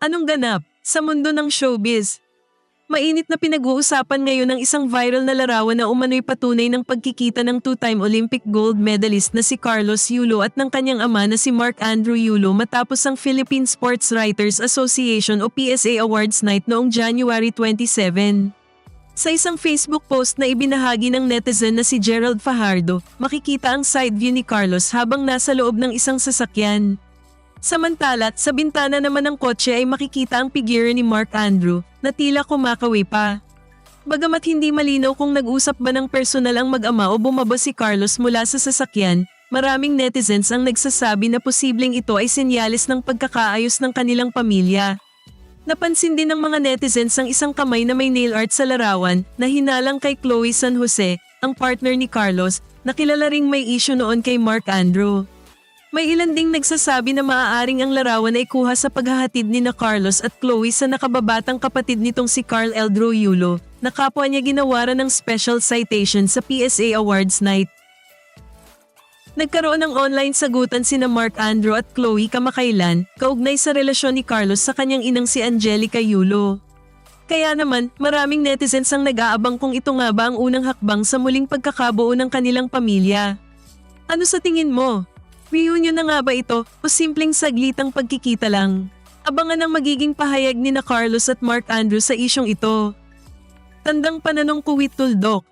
Anong ganap sa mundo ng showbiz? Mainit na pinag-uusapan ngayon ng isang viral na larawan na umano'y patunay ng pagkikita ng two-time Olympic gold medalist na si Carlos Yulo at ng kanyang ama na si Mark Andrew Yulo matapos ang Philippine Sports Writers Association o PSA Awards Night noong January 27. Sa isang Facebook post na ibinahagi ng netizen na si Gerald Fajardo, makikita ang side view ni Carlos habang nasa loob ng isang sasakyan. Samantala't sa bintana naman ng kotse ay makikita ang figure ni Mark Andrew na tila kumakawi pa. Bagamat hindi malinaw kung nag-usap ba ng personal ang mag-ama o bumaba si Carlos mula sa sasakyan, maraming netizens ang nagsasabi na posibleng ito ay senyales ng pagkakaayos ng kanilang pamilya. Napansin din ng mga netizens ang isang kamay na may nail art sa larawan na hinalang kay Chloe San Jose, ang partner ni Carlos, na kilala ring may issue noon kay Mark Andrew. May ilan ding nagsasabi na maaaring ang larawan ay kuha sa paghahatid ni na Carlos at Chloe sa nakababatang kapatid nitong si Carl Eldro Yulo, na kapwa niya ginawaran ng special citation sa PSA Awards Night. Nagkaroon ng online sagutan sina Mark Andrew at Chloe kamakailan, kaugnay sa relasyon ni Carlos sa kanyang inang si Angelica Yulo. Kaya naman, maraming netizens ang nag-aabang kung ito nga ba ang unang hakbang sa muling pagkakabuo ng kanilang pamilya. Ano sa tingin mo? Reunion na nga ba ito o simpleng saglitang pagkikita lang? Abangan ang magiging pahayag ni na Carlos at Mark Andrew sa isyong ito. Tandang pananong kuwit tuldok,